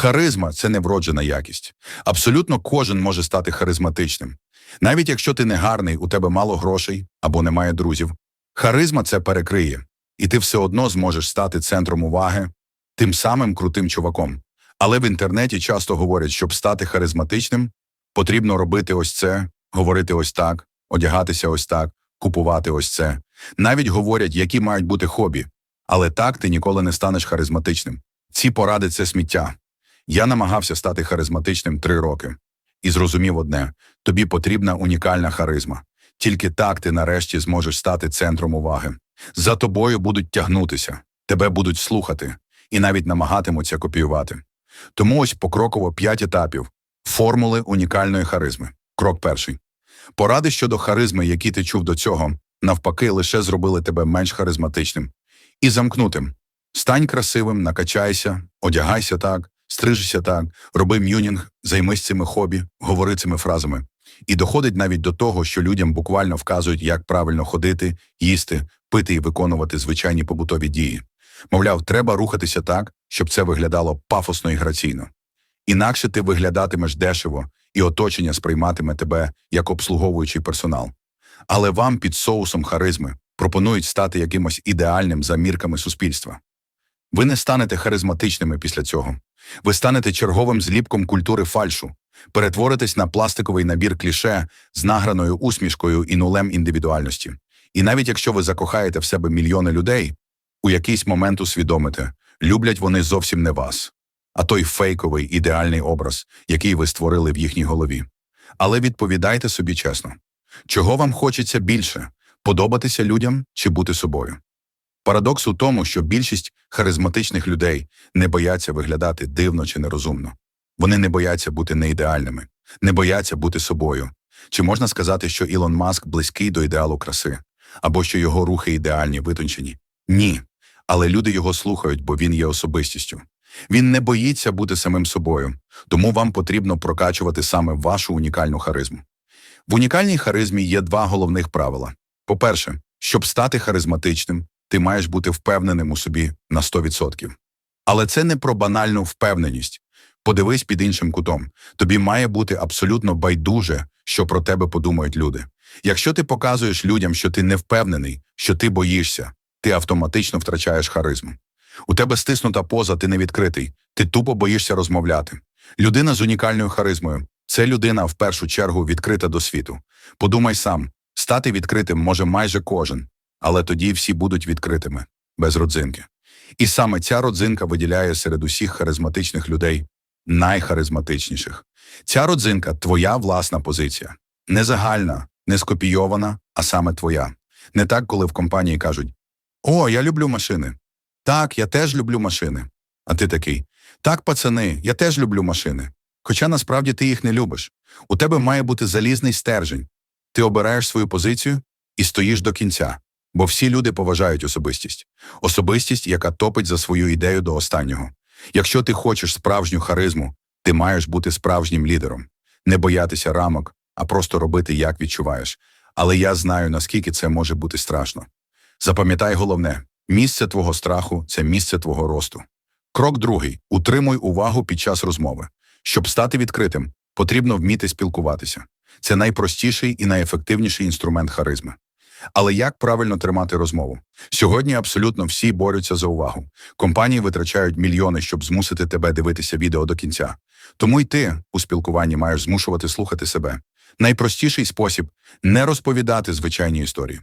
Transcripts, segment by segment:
Харизма це не вроджена якість. Абсолютно кожен може стати харизматичним. Навіть якщо ти не гарний, у тебе мало грошей або немає друзів. Харизма це перекриє, і ти все одно зможеш стати центром уваги, тим самим крутим чуваком. Але в інтернеті часто говорять, щоб стати харизматичним, потрібно робити ось це, говорити ось так, одягатися ось так, купувати ось це. Навіть говорять, які мають бути хобі. Але так ти ніколи не станеш харизматичним. Ці поради це сміття. Я намагався стати харизматичним три роки і зрозумів одне: тобі потрібна унікальна харизма. Тільки так ти нарешті зможеш стати центром уваги. За тобою будуть тягнутися, тебе будуть слухати і навіть намагатимуться копіювати. Тому ось покроково п'ять етапів формули унікальної харизми. Крок перший. Поради щодо харизми, які ти чув до цього, навпаки, лише зробили тебе менш харизматичним і замкнутим. Стань красивим, накачайся, одягайся так, стрижися так, роби мюнінг, займись цими хобі, говори цими фразами. І доходить навіть до того, що людям буквально вказують, як правильно ходити, їсти, пити і виконувати звичайні побутові дії. Мовляв, треба рухатися так, щоб це виглядало пафосно і граційно. Інакше ти виглядатимеш дешево, і оточення сприйматиме тебе як обслуговуючий персонал. Але вам під соусом харизми пропонують стати якимось ідеальним за мірками суспільства. Ви не станете харизматичними після цього. Ви станете черговим зліпком культури фальшу, перетворитесь на пластиковий набір кліше з награною усмішкою і нулем індивідуальності. І навіть якщо ви закохаєте в себе мільйони людей, у якийсь момент усвідомите, люблять вони зовсім не вас, а той фейковий ідеальний образ, який ви створили в їхній голові. Але відповідайте собі чесно, чого вам хочеться більше подобатися людям чи бути собою? Парадокс у тому, що більшість харизматичних людей не бояться виглядати дивно чи нерозумно. Вони не бояться бути неідеальними, не бояться бути собою. Чи можна сказати, що Ілон Маск близький до ідеалу краси, або що його рухи ідеальні, витончені? Ні. Але люди його слухають, бо він є особистістю. Він не боїться бути самим собою, тому вам потрібно прокачувати саме вашу унікальну харизму. В унікальній харизмі є два головних правила. По-перше, щоб стати харизматичним, ти маєш бути впевненим у собі на 100%. Але це не про банальну впевненість. Подивись під іншим кутом. Тобі має бути абсолютно байдуже, що про тебе подумають люди. Якщо ти показуєш людям, що ти не впевнений, що ти боїшся, ти автоматично втрачаєш харизму. У тебе стиснута поза, ти не відкритий, ти тупо боїшся розмовляти. Людина з унікальною харизмою це людина в першу чергу відкрита до світу. Подумай сам, стати відкритим може майже кожен, але тоді всі будуть відкритими, без родзинки. І саме ця родзинка виділяє серед усіх харизматичних людей найхаризматичніших. Ця родзинка твоя власна позиція. Не загальна, не скопійована, а саме твоя. Не так, коли в компанії кажуть: О, я люблю машини. Так, я теж люблю машини. А ти такий: Так, пацани, я теж люблю машини. Хоча насправді ти їх не любиш. У тебе має бути залізний стержень. Ти обираєш свою позицію і стоїш до кінця, бо всі люди поважають особистість. Особистість, яка топить за свою ідею до останнього. Якщо ти хочеш справжню харизму, ти маєш бути справжнім лідером, не боятися рамок, а просто робити, як відчуваєш. Але я знаю, наскільки це може бути страшно. Запам'ятай головне: місце твого страху це місце твого росту. Крок другий утримуй увагу під час розмови. Щоб стати відкритим, потрібно вміти спілкуватися. Це найпростіший і найефективніший інструмент харизми. Але як правильно тримати розмову? Сьогодні абсолютно всі борються за увагу. Компанії витрачають мільйони, щоб змусити тебе дивитися відео до кінця. Тому й ти у спілкуванні маєш змушувати слухати себе. Найпростіший спосіб не розповідати звичайні історії.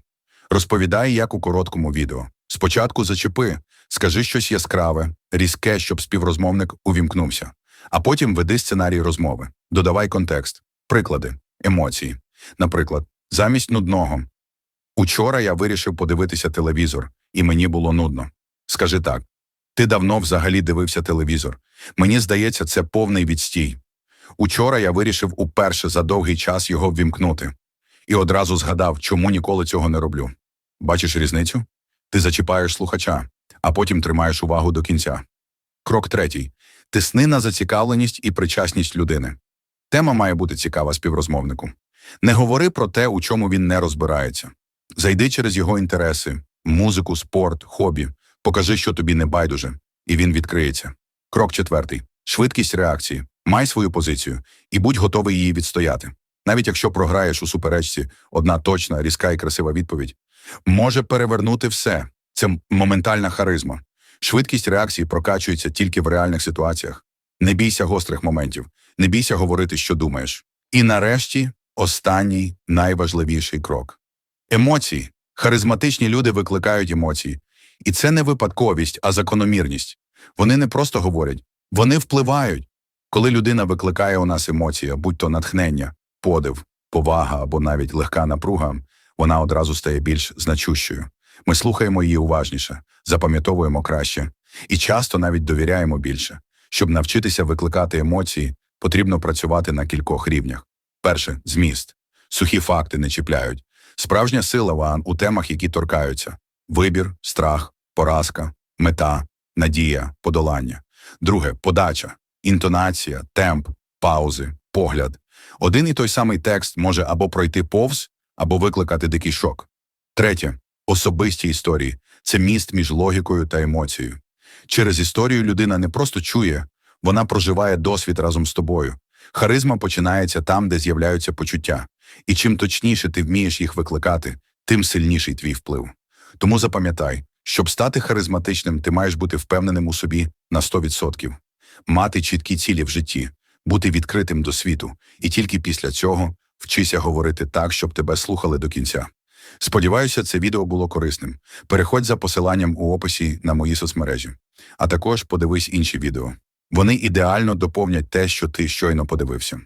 Розповідай, як у короткому відео. Спочатку зачепи, скажи щось яскраве, різке, щоб співрозмовник увімкнувся, а потім веди сценарій розмови, додавай контекст, приклади, емоції. Наприклад, замість нудного. Учора я вирішив подивитися телевізор, і мені було нудно. Скажи так: ти давно взагалі дивився телевізор. Мені здається, це повний відстій. Учора я вирішив уперше за довгий час його ввімкнути і одразу згадав, чому ніколи цього не роблю. Бачиш різницю? Ти зачіпаєш слухача, а потім тримаєш увагу до кінця. Крок третій тисни на зацікавленість і причасність людини. Тема має бути цікава співрозмовнику. Не говори про те, у чому він не розбирається. Зайди через його інтереси, музику, спорт, хобі, покажи, що тобі не байдуже, і він відкриється. Крок четвертий. Швидкість реакції. Май свою позицію і будь готовий її відстояти. Навіть якщо програєш у суперечці, одна точна, різка і красива відповідь може перевернути все. Це моментальна харизма. Швидкість реакції прокачується тільки в реальних ситуаціях. Не бійся гострих моментів, не бійся говорити, що думаєш. І нарешті останній найважливіший крок. Емоції. Харизматичні люди викликають емоції. І це не випадковість, а закономірність. Вони не просто говорять, вони впливають. Коли людина викликає у нас емоції, будь то натхнення, подив, повага або навіть легка напруга, вона одразу стає більш значущою. Ми слухаємо її уважніше, запам'ятовуємо краще і часто навіть довіряємо більше. Щоб навчитися викликати емоції, потрібно працювати на кількох рівнях. Перше зміст. Сухі факти не чіпляють. Справжня сила ван у темах, які торкаються: вибір, страх, поразка, мета, надія, подолання. Друге подача, інтонація, темп, паузи, погляд. Один і той самий текст може або пройти повз, або викликати дикий шок. Третє особисті історії це міст між логікою та емоцією. Через історію людина не просто чує, вона проживає досвід разом з тобою. Харизма починається там, де з'являються почуття. І чим точніше ти вмієш їх викликати, тим сильніший твій вплив. Тому запам'ятай, щоб стати харизматичним, ти маєш бути впевненим у собі на 100%, мати чіткі цілі в житті, бути відкритим до світу, і тільки після цього вчися говорити так, щоб тебе слухали до кінця. Сподіваюся, це відео було корисним. Переходь за посиланням у описі на мої соцмережі, а також подивись інші відео. Вони ідеально доповнять те, що ти щойно подивився.